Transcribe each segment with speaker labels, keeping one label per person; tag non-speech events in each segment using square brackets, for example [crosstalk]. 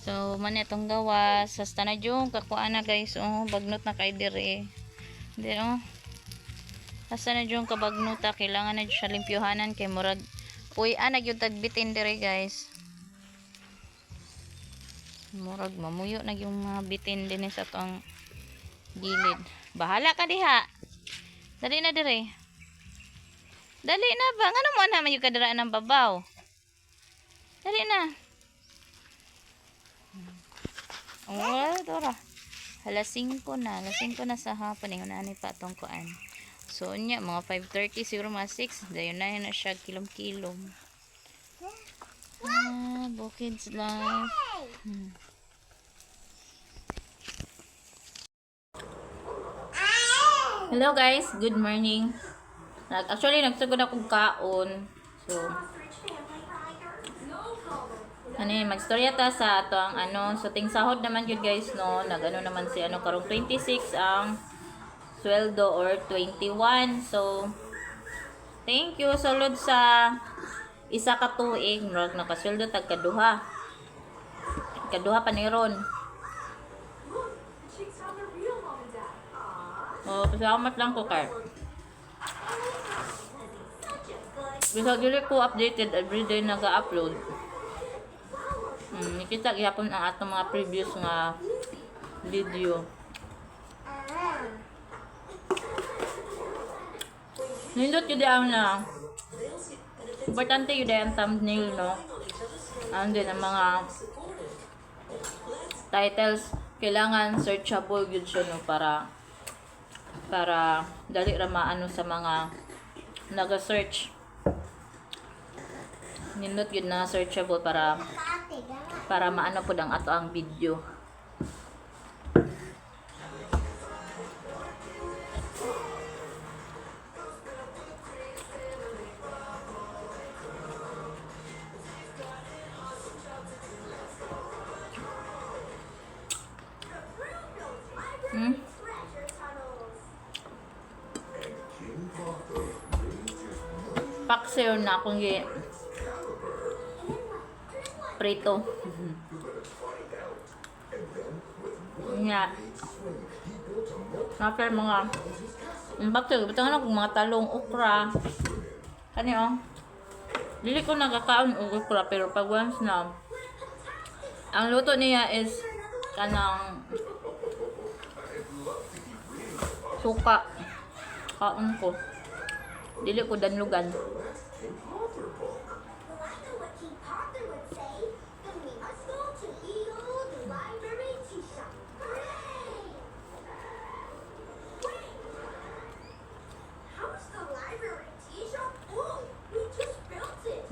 Speaker 1: So, man itong gawas. Hasta na yung kakuha na guys. Oh, bagnot na kay dire. Hindi oh. Hasta na yung kabagnota. Kailangan na dyan siya limpyuhanan kay murag. Uy, ah, nagyong tagbitin dire guys. Murag mamuyo na yung mga bitin din sa tong gilid. Bahala ka diha. Dali na dire. Dali na ba? Nga naman naman yung kadaraan ng babaw. Dali na. Oh, Dora. Hala 5 na. Hala 5 na sa hapon. Yung nani pa itong kuan. So, niya, mga 5.30, siguro mga 6. Dayon na yun na siya, kilom-kilom. Ah, Bukid's life. Hmm. Hello guys, good morning. Actually nagsugod akong kaon. So ano magstorya ta sa ato ang ano, sa ting sahod naman yun guys no, nag ano naman si ano karong 26 ang sweldo or 21. So thank you sulod sa isa ka tuig, murag nakasweldo tag kaduha. Kaduha pa ni ron. Oh, pasalamat lang ko kay. Bisa dili ko updated everyday naga-upload. Hmm, nakita gyapon ang atong mga previous nga video. Nindot yun ang na. Importante yun ang thumbnail no? And then ang mga titles. Kailangan searchable yun siya no? Para para dali ra maano sa mga naga-search. Nindot yun na searchable para para maano po ang ato ang video hmm? paksiw na akong prito nga After mga Bakit, bitangan ako mga talong, okra. Kani oh. Dili ko nagkakaon og okra pero pag once na ang luto niya is kanang suka. Kaon ko. Dili ko danlugan.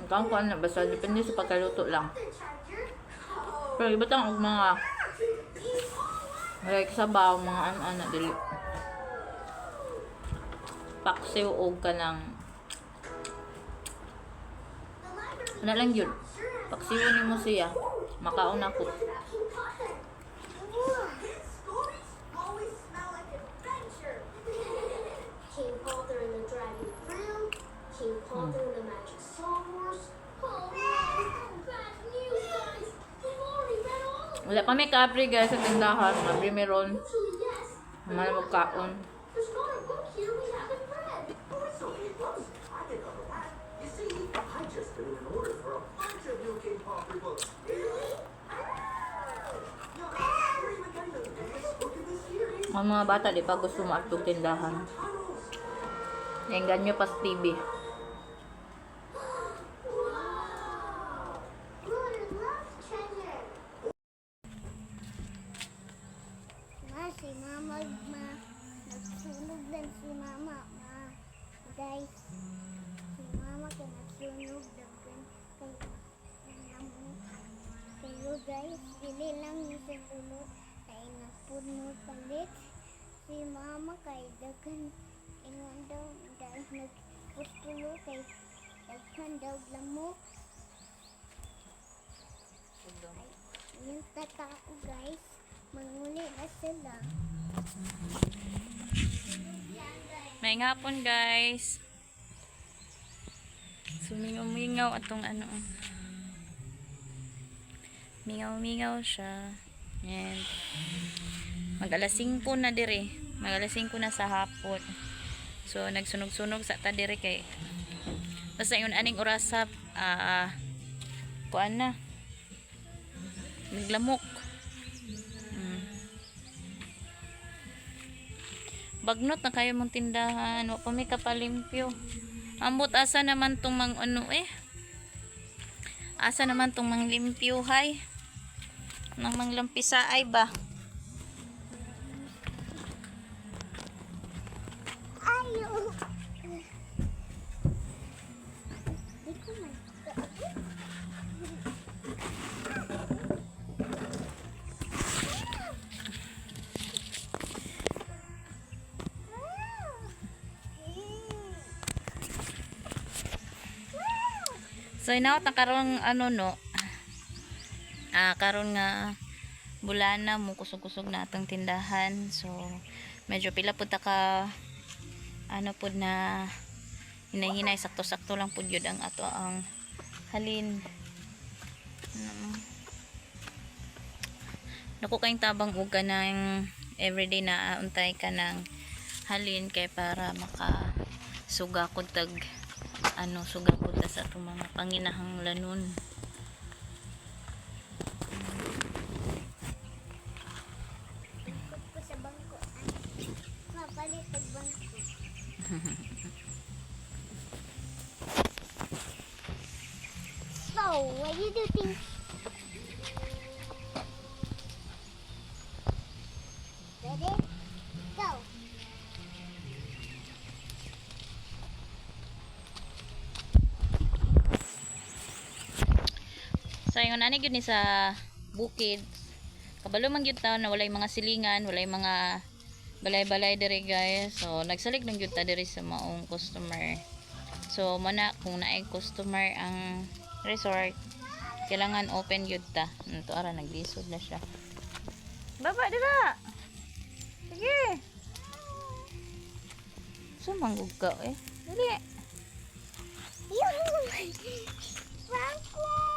Speaker 1: Ang kuan na basta depende sa pagkaluto lang. Pero iba tang og mga like sabaw, mga ano-ano dili. Paksiw og kanang ano lang yun. Paksiwon ni mo siya. Makaon ako.
Speaker 2: Books. Really? No, Harry Maganda, the biggest book in this series.
Speaker 1: Ang mga bata di pa gusto maagtog tindahan. Yung ganyo pa sa TV.
Speaker 3: Good, love treasure.
Speaker 4: Ma, Mama, ma, nagsunog din si Mama, ma. Guys, si Mama kay nagsunog dagan kay namu. Pero guys, dili lang ni sa tulo kay nagpuno palit. Si Mama kay dagan ingon daw dahil nagpustulo kay daghan daw lamok. Ay, yung tatao guys, manguli na sila.
Speaker 1: May hapon guys. Sumingaw-mingaw atong ano. Mingaw-mingaw siya. And mag alas 5 na dire. Mag alas 5 na sa hapon. So nagsunog-sunog sa ta dire kay basta yun aning orasap ah kuan na. Naglamok. Bagnot na kayo mong tindahan. Wa pa may kapalimpyo. Ambot asa naman tong mang ano eh. Asa naman tong mang limpyo hay. Nang manglampisa ay ba? So inaot na karon ano no. Ah karon nga bulana mo kusog-kusog na atong tindahan. So medyo pila pud ka ano pud na hinay-hinay sakto-sakto lang pud yun ang ato ang halin. Um, Naku kayong tabang og ka ng everyday na untay ka ng halin kay para maka suga ko tag ano suga ko ta sa atong mga panginahang lanon.
Speaker 4: So, what do you think? Ready? Go.
Speaker 1: So yun ani gyud ni sa bukid. Kabalo man gyud ta na walay mga silingan, walay mga balay-balay diri guys. So nagsalig lang gyud ta diri sa maong customer. So mana kung naay customer ang resort, kailangan open gyud ta. Ito ara naglisod na siya. Baba dira. Sige. Sumanggog ka eh. Dali.
Speaker 4: Yung [laughs] bangko.